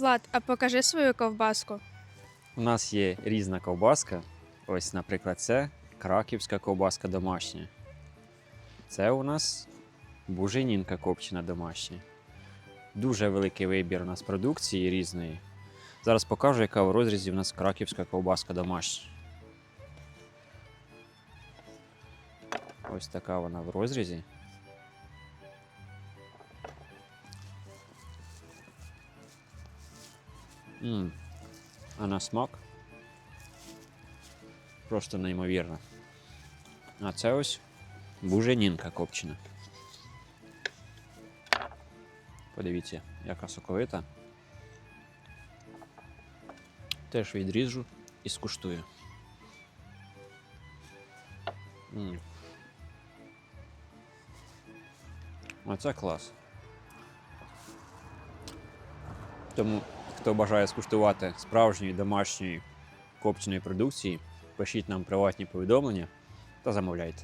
Влад, а покажи свою ковбаску. У нас є різна ковбаска. Ось, наприклад, це краківська ковбаска домашня. Це у нас буженінка копчена домашня. Дуже великий вибір у нас продукції різної. Зараз покажу, яка в розрізі у нас краківська ковбаска домашня. Ось така вона в розрізі. М, А на смак просто неймовірно. А це ось буженінка копчена. Подивіться, яка соковита. Теж відріжу і скуштую. М. Оце клас. Тому, хто бажає скуштувати справжньої домашньої копченої продукції, пишіть нам приватні повідомлення та замовляйте.